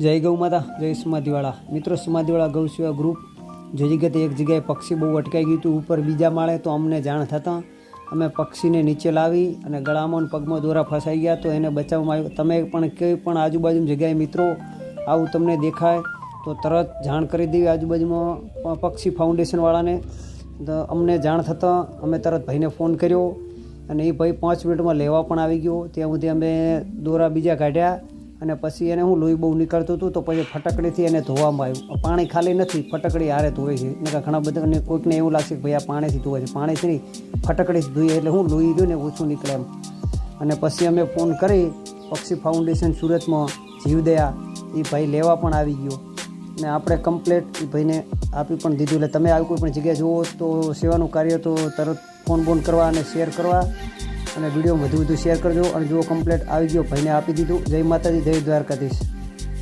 જય ગૌ માતા, જય સમાધિવાળા. મિત્રો, સમાધિવાળા ગૌ સેવા ગ્રુપ જે જગ્યાએ એક જગ્યાએ પક્ષી બહુ અટકાઈ ગયું હતું, ઉપર બીજા માળે તો અમને જાણ થતાં અમે પક્ષીને નીચે લાવી અને ગળામાં અને પગમાં દોરા ફસાઈ ગયા તો એને બચાવવામાં આવ્યો. તમે પણ કોઈ પણ આજુબાજુની જગ્યાએ મિત્રો, આવું તમને દેખાય તો તરત જાણ કરી દેવી આજુબાજુમાં પક્ષી ફાઉન્ડેશનવાળાને. તો અમને જાણ થતાં અમે તરત ભાઈને ફોન કર્યો અને એ ભાઈ પાંચ મિનિટમાં લેવા પણ આવી ગયો. ત્યાં સુધી અમે દોરા બીજા કાઢ્યા. અને પછી એને હું લોહી બહુ નીકળતું હતું તો પછી ફટકડીથી એને ધોવામાં આવ્યું. પાણી ખાલી નથી, ફટકડી હારે ધોવે છે. નકર ઘણા બધાને કોઈકને એવું લાગશે કે ભાઈ આ પાણીથી ધોવે છે. પાણીથી નહીં, ફટકડીથી ધોઈએ એટલે હું લોહી રહ્યું ને ઓછું નીકળે એમ. અને પછી અમે ફોન કરી, પક્ષી ફાઉન્ડેશન સુરતમાં જીવદયા એ ભાઈ લેવા પણ આવી ગયો. અને આપણે કમ્પ્લેટ એ ભાઈને આપી પણ દીધું. એટલે તમે આવી કોઈ પણ જગ્યાએ જુઓ તો સેવાનું કાર્ય તો તરત ફોન બોન કરવા અને શેર કરવા. અને વીડિયો વધુ વધુ શેર કરજો અને જો કમ્પ્લેટ આવી ગયો, ભાઈને આપી દીધું. જય માતાજી, જય દ્વારકાધીશ.